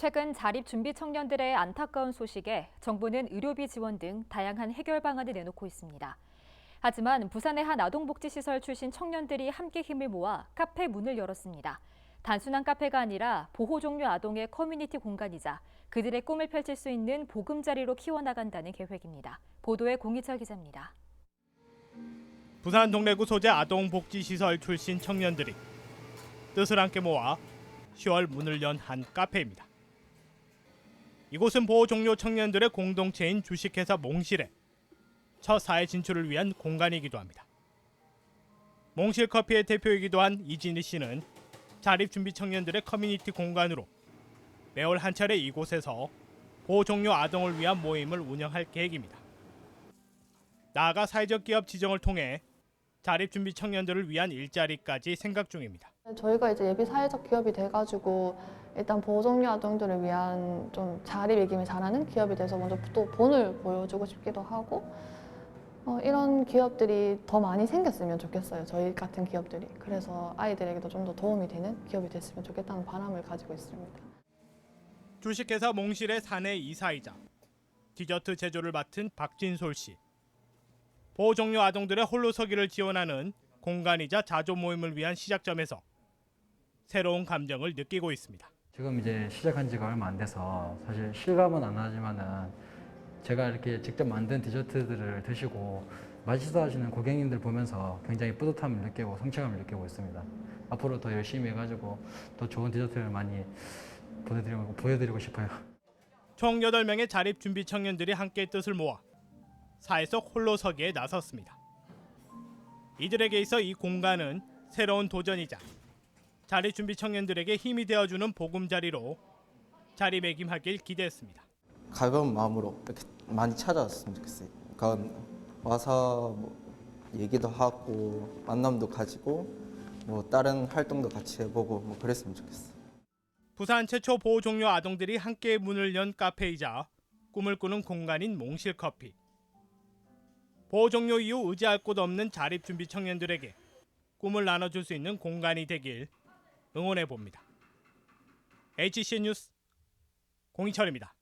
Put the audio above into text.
최근 자립 준비 청년들의 안타까운 소식에 정부는 의료비 지원 등 다양한 해결 방안을 내놓고 있습니다. 하지만 부산의 한 아동복지시설 출신 청년들이 함께 힘을 모아 카페 문을 열었습니다. 단순한 카페가 아니라 보호 종료 아동의 커뮤니티 공간이자 그들의 꿈을 펼칠 수 있는 보금자리로 키워나간다는 계획입니다. 보도에 공희철 기자입니다. 부산 동래구 소재 아동복지시설 출신 청년들이 뜻을 함께 모아 10월 문을 연 한 카페입니다. 이곳은 보호 종료 청년들의 공동체인 주식회사 몽실의 첫 사회 진출을 위한 공간이기도 합니다. 몽실 커피의 대표이기도 한 이진희 씨는 자립 준비 청년들의 커뮤니티 공간으로 매월 한 차례 이곳에서 보호 종료 아동을 위한 모임을 운영할 계획입니다. 나아가 사회적 기업 지정을 통해 자립 준비 청년들을 위한 일자리까지 생각 중입니다. 저희가 이제 예비 사회적 기업이 돼가지고 일단 보호종료 아동들을 위한 좀 자립 얘기를 잘하는 기업이 돼서 먼저 또 본을 보여주고 싶기도 하고 어, 이런 기업들이 더 많이 생겼으면 좋겠어요. 저희 같은 기업들이. 그래서 아이들에게도 좀 더 도움이 되는 기업이 됐으면 좋겠다는 바람을 가지고 있습니다. 주식회사 몽실의 사내 이사이자 디저트 제조를 맡은 박진솔 씨. 보호 종료 아동들의 홀로서기를 지원하는 공간이자 자조 모임을 위한 시작점에서 새로운 감정을 느끼고 있습니다. 지금 이제 시작한 지가 얼마 안 돼서 사실 실감은 안 나지만은 제가 이렇게 직접 만든 디저트들을 드시고 맛있어 하시는 고객님들 보면서 굉장히 뿌듯함을 느끼고 성취감을 느끼고 있습니다. 앞으로 더 열심히 해가지고 더 좋은 디저트를 많이 보내드리고, 보여드리고 싶어요. 총 8명의 자립 준비 청년들이 함께 뜻을 모아 사회 속 홀로 서기에 나섰습니다. 이들에게 있어 이 공간은 새로운 도전이자 자립 준비 청년들에게 힘이 되어주는 보금자리로 자리매김하길 기대했습니다. 가벼운 마음으로 이렇게 많이 찾아왔으면 좋겠어요. 그러니까 와서 뭐 얘기도 하고 만남도 가지고 뭐 다른 활동도 같이 해보고 뭐 그랬으면 좋겠어요. 부산 최초 보호 종료 아동들이 함께 문을 연 카페이자 꿈을 꾸는 공간인 몽실 커피. 보호 종료 이후 의지할 곳 없는 자립 준비 청년들에게 꿈을 나눠줄 수 있는 공간이 되길 응원해 봅니다. HC 뉴스 공희철입니다.